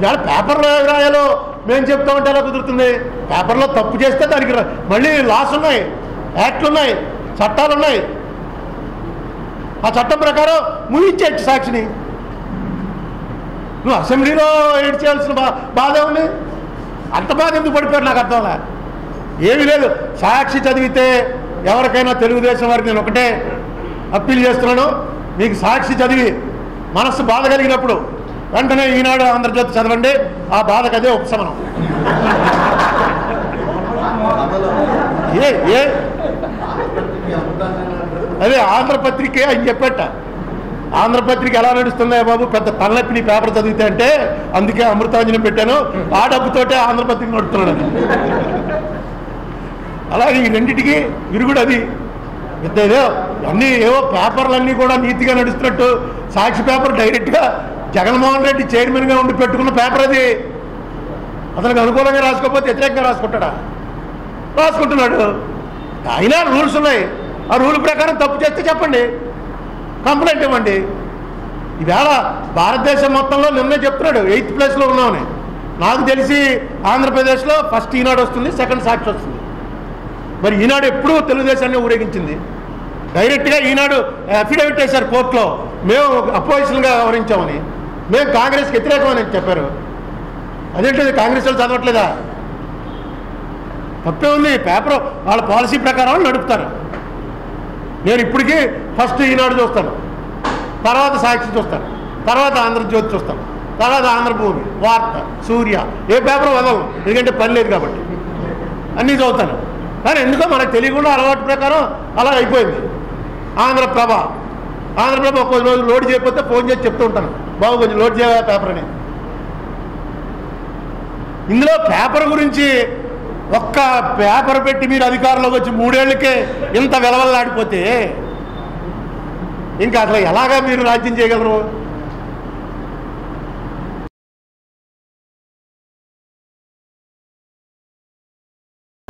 ఇవాళ పేపర్లో ఏమి రాయాలో మేము చెప్తామంటే ఎలా కుదురుతుంది? పేపర్లో తప్పు చేస్తే దానికి మళ్ళీ లాస్ ఉన్నాయి యాక్ట్లు ఉన్నాయి చట్టాలు ఉన్నాయి. ఆ చట్టం ప్రకారం ముగించేయచ్చు సాక్షిని. నువ్వు అసెంబ్లీలో ఏడ్ చేయాల్సిన బా బాధ ఉంది అంత బాధ ఎందుకు పడిపోయారు నాకు అర్థంలా ఏమీ లేదు. సాక్షి చదివితే ఎవరికైనా తెలుగుదేశం వారికి నేను ఒకటే అప్పీల్ చేస్తున్నాను. మీకు సాక్షి చదివి మనస్సు బాధ కలిగినప్పుడు వెంటనే ఈనాడు ఆంధ్రజ్యోతి చదవండి. ఆ బాధకు అదే ఉపశమనం. ఏ ఏ? అదే ఆంధ్రపత్రికే అని చెప్పట. ఆంధ్రపత్రిక ఎలా నడుస్తుందా బాబు పెద్ద తలనొప్పి నీ పేపర్ చదివితే అంటే అందుకే అమృతాంజనం పెట్టాను. ఆ డబ్బుతోటే ఆంధ్రపత్రిక నడుస్తున్నాడు అలాగే ఈ రెండిటికి విరుగుడు అది. పెద్ద ఏదో అన్నీ ఏవో పేపర్లన్నీ కూడా నీతిగా నడుస్తున్నట్టు సాక్షి పేపర్ డైరెక్ట్గా జగన్మోహన్ రెడ్డి చైర్మన్గా ఉండి పెట్టుకున్న పేపర్ అది. అతనికి అనుకూలంగా రాసుకోకపోతే వ్యతిరేకంగా రాసుకుంటాడా? రాసుకుంటున్నాడు. అయినా రూల్స్ ఉన్నాయి. ఆ రూల్ ప్రకారం తప్పు చేస్తే చెప్పండి. కంప్లైంట్ ఇవ్వండి. ఈవేళ భారతదేశం మొత్తంలో నిన్నే చెప్తున్నాడు ఎయిత్ ప్లేస్లో ఉన్నామని. నాకు తెలిసి ఆంధ్రప్రదేశ్లో ఫస్ట్ ఈనాడు వస్తుంది సెకండ్ సాక్షి వస్తుంది. మరి ఈనాడు ఎప్పుడూ తెలుగుదేశాన్ని ఊరేగించింది. డైరెక్ట్గా ఈనాడు అఫిడవిట్ వేశారు కోర్టులో. మేము అపోజిషన్గా వ్యవహరించామని. మేము కాంగ్రెస్కి వ్యతిరేకమని చెప్పారు. అదేంటిది కాంగ్రెస్ వాళ్ళు చదవట్లేదా? తప్పే ఉంది పేపర్ వాళ్ళ పాలసీ ప్రకారం నడుపుతారు. నేను ఇప్పటికీ ఫస్ట్ ఈనాడు చూస్తాను. తర్వాత సాక్షి చూస్తాను. తర్వాత ఆంధ్రజ్యోతి చూస్తాను. తర్వాత ఆంధ్రభూమి వార్త సూర్య ఏ పేపర్ వదలను ఎందుకంటే పని లేదు కాబట్టి. అన్నీ చదువుతాను. కానీ ఎందుకో మనకు తెలియకుండా అలవాటు ప్రకారం అలా అయిపోయింది. ఆంధ్రప్రభ ఆంధ్రప్రభ ఒక రోజు లోడ్ చేయకపోతే ఫోన్ చేసి చెప్తూ ఉంటాను. బాబు కొంచెం లోడ్ చేయాలి పేపర్ అని ఇందులో పేపర్ గురించి ఒక్క పేపర్ పెట్టి మీరు అధికారంలోకి వచ్చి మూడేళ్ళకే ఇంత వెలవల్లాడిపోతే ఇంకా అసలు ఎలాగా మీరు రాజ్యం చేయగలరు?